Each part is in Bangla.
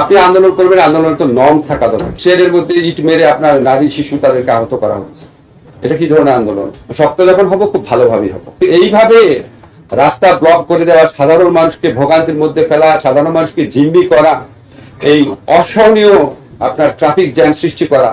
আপনি আন্দোলন করবেন আন্দোলন তো নর্ম থাকা দরকার। শেরের মধ্যে ইট মেরে আপনার নারী, শিশু তাদেরকে আহত করা হচ্ছে। এটা কি ধরনের আন্দোলন? শক্ত যখন হব, খুব ভালোভাবেই হব। এইভাবে রাস্তা ব্লক করে দেওয়া, সাধারণ মানুষকে ভোগান্তির মধ্যে ফেলা, সাধারণ মানুষকে জিম্মি করা, এই অসহনীয় আপনার ট্রাফিক জ্যাম সৃষ্টি করা,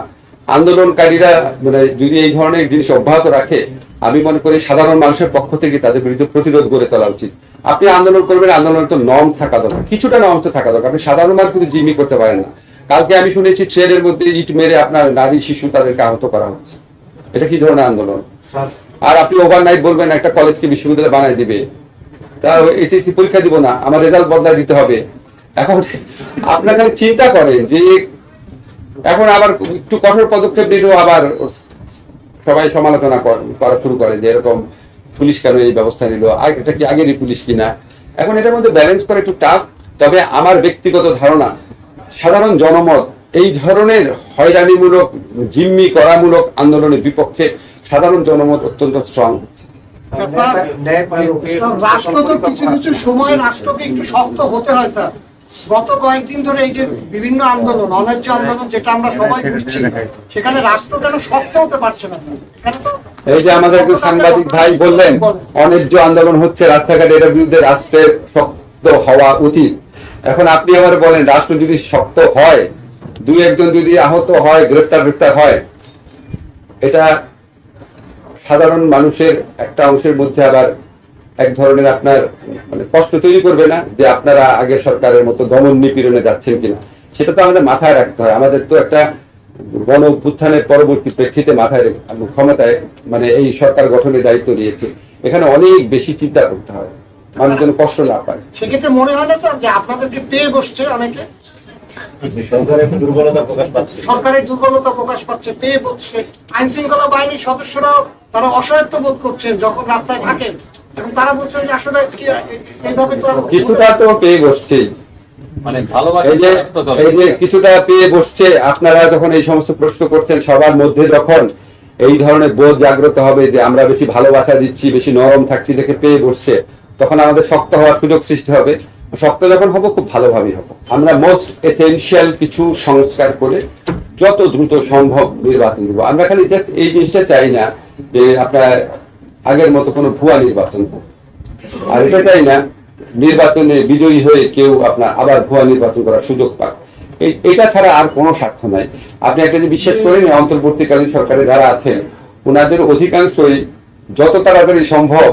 আন্দোলনকারীরা মানে যদি এই ধরনের জিনিস অব্যাহত রাখে, আমি মনে করি সাধারণ মানুষের পক্ষ থেকে তাদের বিরুদ্ধে প্রতিরোধ গড়ে তোলা উচিত। আপনি আন্দোলন করবেন আন্দোলন তো নর্ম থাকা দরকার। কিছুটা নর্ম তো থাকা দরকার। আপনি সাধারণ মানুষ কিন্তু জিম্মি করতে পারেন না। কালকে আমি শুনেছি ট্রেনের মধ্যে ইট মেরে আপনার নারী শিশু তাদেরকে আহত করা হচ্ছে। এটা কি ধরনের আন্দোলন? আর আপনি ওভারনাইট বলবেন একটা কলেজকে বিশ্ববিদ্যালয় বানাই দিবে। তা এইচএসসি পরীক্ষা দিব না আমার রেজাল্ট বদলাই দিতে হবে। এখন আপনার খালি চিন্তা করেন যে এখন আবার একটু কঠোর পদক্ষেপ নিলেও আবার সবাই সমালোচনা কর- করা শুরু করে যে এরকম পুলিশ কেন এই ব্যবস্থা নিল? এটা কি আগেরই পুলিশ কিনা? এখন এটার মধ্যে ব্যালেন্স করা একটু টাফ তবে আমার ব্যক্তিগত ধারণা, সাধারণ জনমত, এই ধরনের হয়রানিমূলক, জিম্মি করামূলক আন্দোলনের বিপক্ষে সাধারণ জনমত অত্যন্ত স্ট্রং হচ্ছে রাষ্ট্র তো কিছু কিছু সময় রাষ্ট্রকে একটু শক্ত হতে হয়, স্যার। গত কয়েকদিন ধরে এই যে বিভিন্ন আন্দোলন, অন্যায্য আন্দোলন যেটা আমরা সবাই সেখানে রাষ্ট্র কেন শক্ত হতে পারছে না? এই যে আমাদের একজন সাংবাদিক ভাই বললেন অন্যায্য আন্দোলন হচ্ছে রাস্তাঘাটে এটার বিরুদ্ধে রাষ্ট্রের শক্ত হওয়া উচিত। এখন আপনি আবার বলেন রাষ্ট্র যদি শক্ত হয় দুই একজন যদি আহত হয় গ্রেফতার গ্রেফতার হয় এটা সাধারণ মানুষের একটা অংশের মধ্যে আবার এক ধরনের আপনার মানে কষ্ট তৈরি করবে না যে আপনারা আগের সরকারের মতো দমন নিপীড়নে যাচ্ছেন কিনা। সেটা তো আমাদের মাথায় রাখতে হয়। আমাদের তো একটা গণ অভ্যুত্থানের পরবর্তী প্রেক্ষিতে মাথায় ক্ষমতায় মানে এই সরকার গঠনের দায়িত্ব নিয়েছে। এখানে অনেক বেশি চিন্তা করতে হয়। মানুষ যেন কষ্ট না পায়। সেক্ষেত্রে মনে হয় না স্যার যে আপনাদেরকে পেয়ে বসছে অনেকে? সরকারের দুর্বলতা প্রকাশ পাচ্ছে। সরকারের দুর্বলতা প্রকাশ পাচ্ছে পেয়ে বসছে। আইন শৃঙ্খলা বাহিনীর সদস্যরাও তারা অসহায়ত্ব বোধ করছেন যখন রাস্তায় থাকেন। এবং তারা বলছেন যে আসলে কি এইভাবে তো আর কিছুটা তো পেয়ে বসছেই। মানে কিছুটা পেয়ে বসছে আপনারা যখন এই সমস্ত প্রশ্ন করছেন সবার মধ্যে যখন এই ধরনের বোধ জাগ্রত হবে যে আমরা বেশি ভালোবাসা দিচ্ছি বেশি নরম থাকছি দেখে পেয়ে বসছে তখন আমাদের শক্ত হওয়ার সুযোগ সৃষ্টি হবে। শক্ত যখন হব খুব ভালোভাবেই হব। আমরা মোস্ট এসেনশিয়াল কিছু সংস্কার করে যত দ্রুত সম্ভব নির্বাচন দেবো আমরা খালি জাস্ট এই জিনিসটা চাই না যে আপনার আগের মতো কোনো ভুয়া নির্বাচন আর এটা চাই না নির্বাচনে বিজয়ী হয়ে কেউ আপনার আবার ভুয়া নির্বাচন করার সুযোগ পাক। এটা ছাড়া আর কোনো স্বার্থ নাই। আপনি একটা যে বিশ্বাস করেন অন্তর্বর্তীকালীন সরকারে যারা আছেন ওনাদের অধিকাংশই যত তাড়াতাড়ি সম্ভব